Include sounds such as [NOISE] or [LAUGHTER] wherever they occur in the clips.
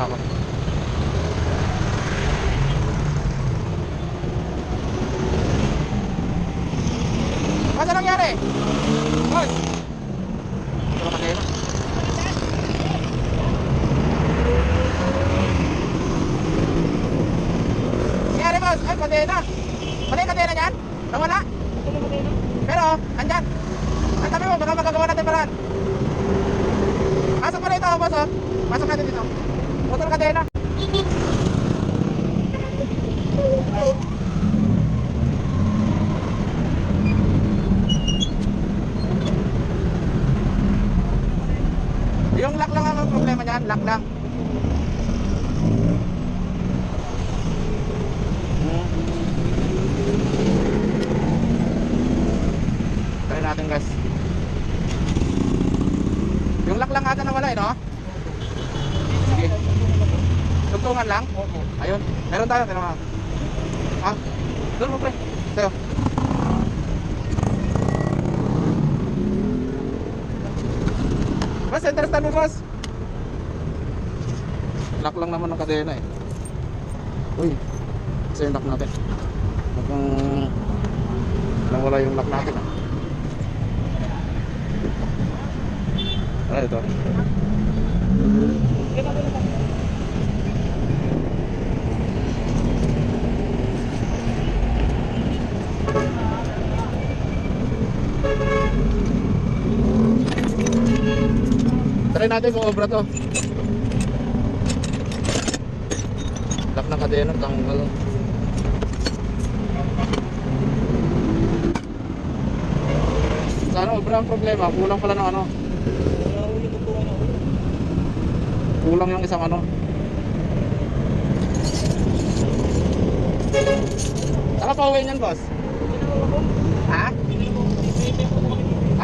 ako. Ano nangyari? Hoy! Ito ba kadena? Nangyari boss? Ay, kadena. Mali yung kadena niyan? Nawala? Pero, andyan. Ang mo, baka magagawa natin paraan. Pasok pa rin ito, boss, oh. Pasok natin dito. Putol kadena. Yung lock lang ang problema niyan, lock lang. Hmm. Try natin guys. Yung lock lang ata nawala eh, no? Sige. Tugtungan lang? Ayun. Meron tayo, ka. Ah, doon mo pre. Sa'yo. Center stand mo boss. Lock lang naman ng kadena eh. Uy, isa yung lock natin. Mukhang nawala yung lock natin ah. Ano ito? Try natin kung obra to. Lock ng kadena, tanggal. Sana obra ang problema, kulang pala ng ano. Kulang yung isang ano. Saka pa uwi niyan, boss? Ha?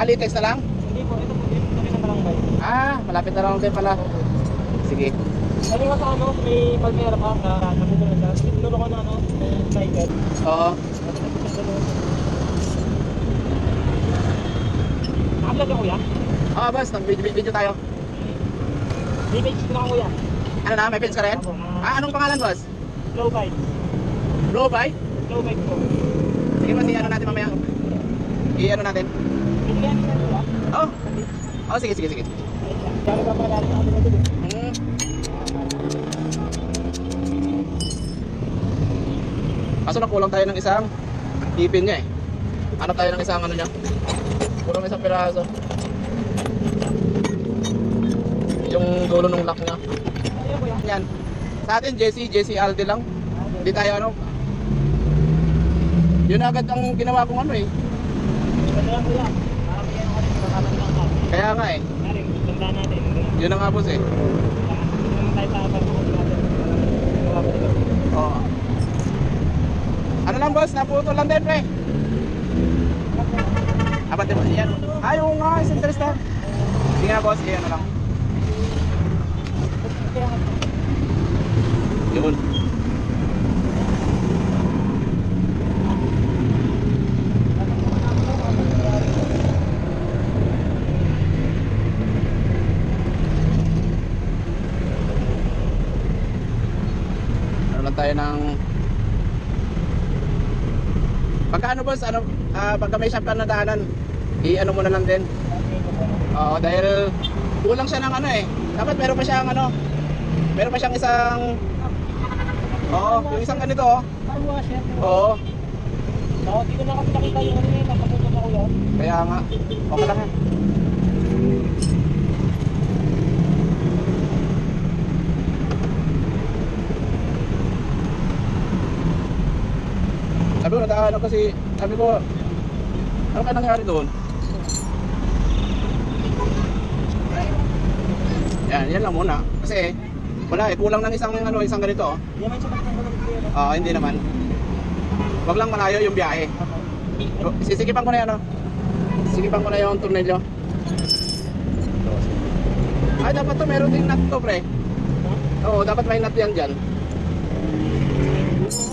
Alitex na lang? Hindi po, ito po, dito kami sa barangay. Ah, malapit na lang din pala. Sige. Sabi ko sa ano, may palmera pa na nandito na siya. Tinulo ko na ano, cycle. Oo. Nakablog ako kuya? Ah, boss, nag-video tayo. May page ko na ako kuya. Ano na, may pins ka rin? Ako, Ah, anong pangalan, boss? low bike. Low buy? Low bike po. Sige, boss, i-ano natin mamaya. I-ano natin. Binigyan niya na kuya. Oh. Oh, sige, sige, sige. Kaso nakulang tayo ng isang ipin niya eh. Ano tayo ng isang ano niya? Kulang isang piraso. Yung dulo ng lock niya. Yan. Sa atin, Jesse, Jesse Alde lang. Hindi tayo ano. Yun agad ang ginawa kong ano eh. Kaya nga eh. Tandaan natin. Yun ang abos eh. Kung tayo sa natin. Oo. Ano lang boss, naputol lang din pre. Apat din yan. Ayaw nga, is interested. Sige na boss, iyan na lang. Yun. Tayo ng Pagka ano boss, ano, ah, pagka may shop ka na daanan, i-ano mo na lang din. Oo, dahil kulang siya ng ano eh. Dapat meron pa siyang ano, meron pa siyang isang Oo, yung isang ganito oh. Oo, Oo, Dito na kasi nakita yung ano eh. Napapunta na kuya. kaya nga. Okay lang eh. Sabi ko, nadaanan kasi, sabi ko, ano ka nangyari doon? Yan, yan lang muna. Kasi, wala eh, kulang ng isang ano, isang ganito. oh. Ng kuya. Ah, hindi naman. Wag lang malayo yung biyahe. Sisikipan ko na yan, oh. Sisikipan ko na yung tornilyo. Ay, dapat to meron ding nut pre. Oo, dapat may nut yan dyan.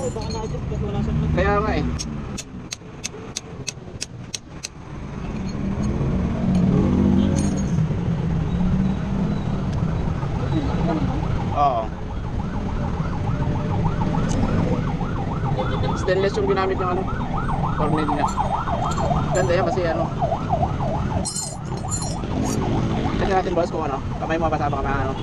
Baka na-adjust kasi wala siyang Kaya nga eh. Oo. Stainless yung ginamit ng ano, tornilyo niya. Ganda yan kasi ano. Tignan natin boss kung ano, kamay mo basa baka ano.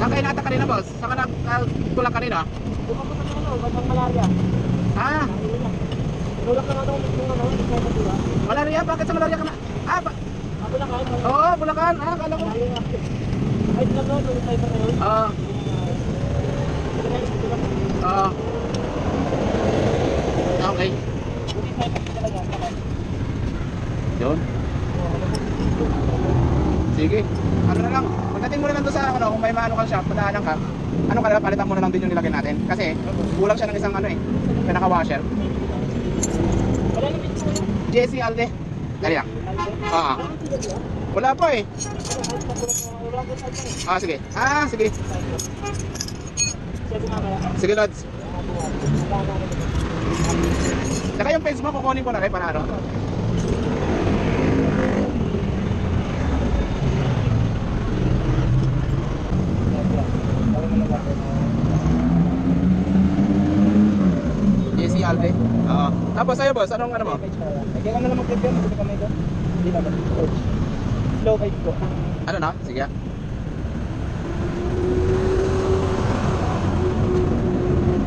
Saan kayo nata kanina boss? Saan ka nagtulak kanina? Buka ko sa ano, batang malaria. Ah, Tulak ka na daw yung ano, malaria, bakit sa malaria ka na? Ah, ba? Ako lang kahit Oo, Bulacan. Ah, kala ko. nga. Kahit lang no, yung cyber na yun. Ah, ah. Okay. Yun. Sige. Ano na lang, pagdating mo na lang doon sa ano, kung may maano kang shop, padaanan ka, ano ka na, palitan mo na lang din yung nilagay natin. Kasi, kulang siya ng isang ano eh, pinaka-washer. Wala na picture mo yun. JC Alde. Dali lang. Ah, wala pa eh. Ah, sige. Ah, sige. Sige, Lods. Saka yung page mo, kukunin ko na rin para ano. Alde. Oo. Tapos sa'yo, boss, anong ano mo? Kaya ka na lang mag-review, mag kamay doon. Hindi na ba? Coach. Slow vibe ko. Ano na? Sige.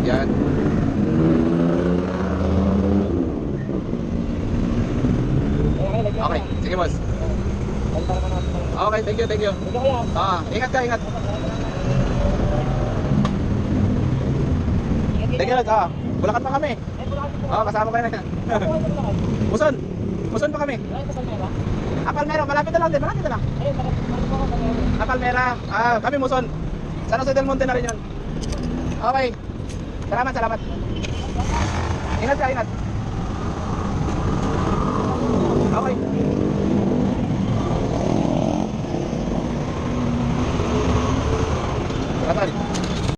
Yan. Okay, sige boss. Okay, thank you, thank you. Ah, ingat ka, ingat. Teka lang, ah. Bulacan pa kami. Oo, oh, ah, kasama kayo na yan. Muson. [LAUGHS] Muson pa kami. Ah, Palmera. Malapit na lang din. Malapit na lang. Ah, Palmera. Ah, kami Muson. San Jose del Monte na rin yun. Okay. Salamat, salamat. Ingat ka, ingat. Okay.